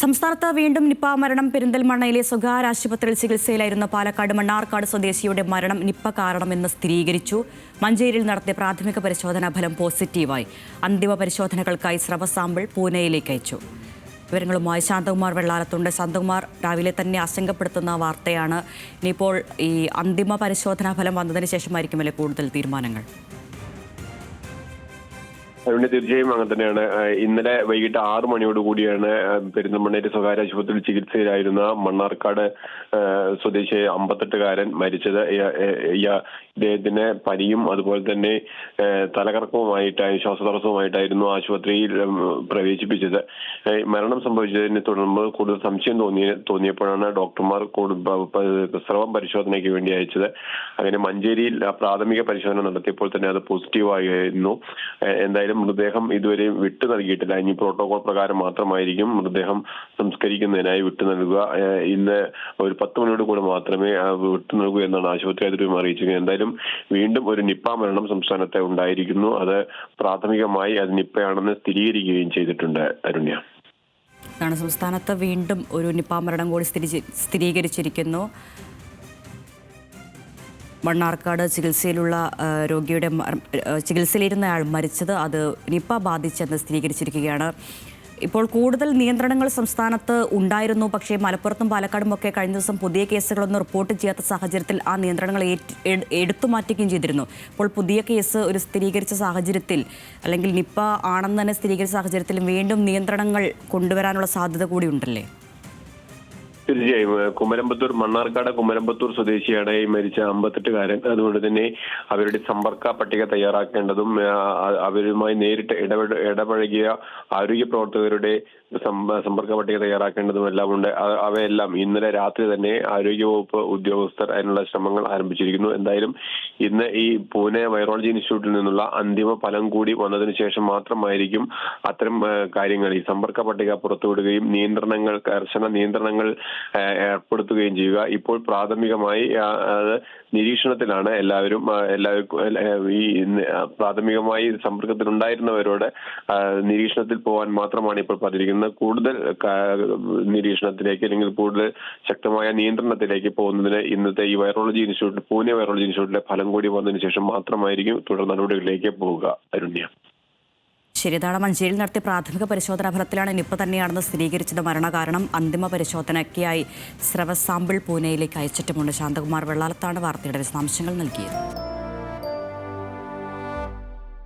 സംസ്ഥാനത്ത് വീണ്ടും നിപ്പ മരണം. പെരിന്തൽമണ്ണയിലെ സ്വകാര്യ ആശുപത്രിയിൽ ചികിത്സയിലായിരുന്ന പാലക്കാട് മണ്ണാർക്കാട് സ്വദേശിയുടെ മരണം നിപ്പ കാരണമെന്ന് സ്ഥിരീകരിച്ചു. മഞ്ചേരിയിൽ നടത്തിയ പ്രാഥമിക പരിശോധനാ ഫലം പോസിറ്റീവായി. അന്തിമ പരിശോധനകൾക്കായി സ്രവ സാമ്പിൾ പൂനെയിലേക്ക് അയച്ചു. വിവരങ്ങളുമായി ശാന്തകുമാർ വെള്ളാലത്തുണ്ട്. ശാന്തകുമാർ രാവിലെ തന്നെ ആശങ്കപ്പെടുത്തുന്ന വാർത്തയാണ്. ഇനിയിപ്പോൾ ഈ അന്തിമ പരിശോധനാ ഫലം വന്നതിന് ശേഷമായിരിക്കുമല്ലേ കൂടുതൽ തീരുമാനങ്ങൾ? അതുകൊണ്ട് തീർച്ചയായും അങ്ങനെ തന്നെയാണ്. ഇന്നലെ വൈകിട്ട് ആറ് മണിയോട് കൂടിയാണ് പെരിന്തൽമണ്ണയിലെ സ്വകാര്യ ആശുപത്രിയിൽ ചികിത്സയിലായിരുന്ന മണ്ണാർക്കാട് സ്വദേശി അമ്പത്തെട്ടുകാരൻ മരിച്ചത്. ഇദ്ദേഹത്തിന് പനിയും അതുപോലെ തന്നെ തലകറക്കവുമായിട്ട് ശ്വാസതടസ്സവുമായിട്ടായിരുന്നു ആശുപത്രിയിൽ പ്രവേശിപ്പിച്ചത്. മരണം സംഭവിച്ചതിനെ തുടർന്ന് കൂടുതൽ സംശയം തോന്നിയ തോന്നിയപ്പോഴാണ് ഡോക്ടർമാർ സ്രവം പരിശോധനയ്ക്ക് വേണ്ടി അയച്ചത്. അങ്ങനെ മഞ്ചേരിയിൽ പ്രാഥമിക പരിശോധന നടത്തിയപ്പോൾ തന്നെ അത് പോസിറ്റീവായിരുന്നു. എന്തായാലും മൃതദേഹം ഇതുവരെ വിട്ടു നൽകിയിട്ടില്ല. ഇനി പ്രോട്ടോകോൾ പ്രകാരം മാത്രമായിരിക്കും മൃതദേഹം സംസ്കരിക്കുന്നതിനായി വിട്ടു നൽകുക. ഇന്ന് ഒരു പത്ത് മണിയോട് കൂടെ മാത്രമേ വിട്ടു നൽകൂ എന്നാണ് ആശുപത്രി അധികൃതരും അറിയിച്ചത്. എന്തായാലും വീണ്ടും ഒരു നിപ്പ മരണം സംസ്ഥാനത്തെ ഉണ്ടായിരിക്കുന്നു. അത് പ്രാഥമികമായി അത് നിപ്പയാണെന്ന് സ്ഥിരീകരിക്കുകയും ചെയ്തിട്ടുണ്ട് അരുണ്യ. സംസ്ഥാനത്ത് വീണ്ടും ഒരു നിപ്പ മരണം കൂടി സ്ഥിരീകരിച്ചിരിക്കുന്നു. മണ്ണാർക്കാട് ചികിത്സയിലുള്ള രോഗിയുടെ ചികിത്സയിലിരുന്നയാൾ മരിച്ചത് അത് നിപ്പ ബാധിച്ചെന്ന് സ്ഥിരീകരിച്ചിരിക്കുകയാണ്. ഇപ്പോൾ കൂടുതൽ നിയന്ത്രണങ്ങൾ സംസ്ഥാനത്ത് ഉണ്ടായിരുന്നു. പക്ഷേ മലപ്പുറത്തും പാലക്കാടും ഒക്കെ കഴിഞ്ഞ ദിവസം പുതിയ കേസുകളൊന്നും റിപ്പോർട്ട് ചെയ്യാത്ത സാഹചര്യത്തിൽ ആ നിയന്ത്രണങ്ങൾ എടുത്തു മാറ്റുകയും ചെയ്തിരുന്നു. ഇപ്പോൾ പുതിയ കേസ് ഒരു സ്ഥിരീകരിച്ച സാഹചര്യത്തിൽ അല്ലെങ്കിൽ നിപ്പ ആണെന്ന് തന്നെ സ്ഥിരീകരിച്ച സാഹചര്യത്തിൽ വീണ്ടും നിയന്ത്രണങ്ങൾ കൊണ്ടുവരാനുള്ള സാധ്യത കൂടി ഉണ്ടല്ലേ? തീർച്ചയായും കുമരമ്പത്തൂർ മണ്ണാർക്കാട് കുമരമ്പത്തൂർ സ്വദേശിയാണ് ഈ മരിച്ച അമ്പത്തെട്ടുകാരൻ. അതുകൊണ്ട് തന്നെ അവരുടെ സമ്പർക്ക പട്ടിക തയ്യാറാക്കേണ്ടതും അവരുമായി നേരിട്ട് ഇടപെട ഇടപഴകിയ ആരോഗ്യ പ്രവർത്തകരുടെ സമ്പ- സമ്പർക്ക പട്ടിക തയ്യാറാക്കേണ്ടതും എല്ലാം ഉണ്ട് അവയെല്ലാം ഇന്നലെ രാത്രി തന്നെ ആരോഗ്യവകുപ്പ് ഉദ്യോഗസ്ഥർ അതിനുള്ള ശ്രമങ്ങൾ ആരംഭിച്ചിരിക്കുന്നു. എന്തായാലും ഇന്ന് ഈ പൂനെ വൈറോളജി ഇൻസ്റ്റിറ്റ്യൂട്ടിൽ നിന്നുള്ള അന്തിമ ഫലം കൂടി വന്നതിന് ശേഷം മാത്രമായിരിക്കും അത്തരം കാര്യങ്ങൾ ഈ സമ്പർക്ക പട്ടിക പുറത്തുവിടുകയും നിയന്ത്രണങ്ങൾ കർശന നിയന്ത്രണങ്ങൾ ഏർപ്പെടുത്തുകയും ചെയ്യുക. ഇപ്പോൾ പ്രാഥമികമായി നിരീക്ഷണത്തിലാണ് എല്ലാവരും എല്ലാവർക്കും ഈ പ്രാഥമികമായി സമ്പർക്കത്തിലുണ്ടായിരുന്നവരോട് നിരീക്ഷണത്തിൽ പോകാൻ മാത്രമാണ് ഇപ്പോൾ പതിരിക്കുന്നത്. കൂടുതൽ നിരീക്ഷണത്തിലേക്ക് അല്ലെങ്കിൽ കൂടുതൽ ശക്തമായ നിയന്ത്രണത്തിലേക്ക് പോകുന്നതിന് ഇന്നത്തെ ഈ വൈറോളജി ഇൻസ്റ്റിറ്റ്യൂട്ട് പൂനെ വൈറോളജി ഇൻസ്റ്റിറ്റ്യൂട്ടിലെ ഫലം കൂടി വന്നതിന് ശേഷം മാത്രമായിരിക്കും തുടർ നടപടികളിലേക്ക് പോവുക. അരുണ്യ. ശരി ഇതാണ് മഞ്ചേരിയിൽ നടത്തിയ പ്രാഥമിക പരിശോധനാ ഫലത്തിലാണ് നിപ്പ തന്നെയാണെന്ന് സ്ഥിരീകരിച്ചത് മരണകാരണം. അന്തിമ പരിശോധനയ്ക്കായി സ്രവ സാമ്പിൾ പൂനെയിലേക്ക് അയച്ചിട്ടുമുണ്ട്. ശാന്തകുമാർ വെള്ളാലത്താണ് വാർത്തയുടെ വിശദാംശങ്ങൾ നൽകിയത്.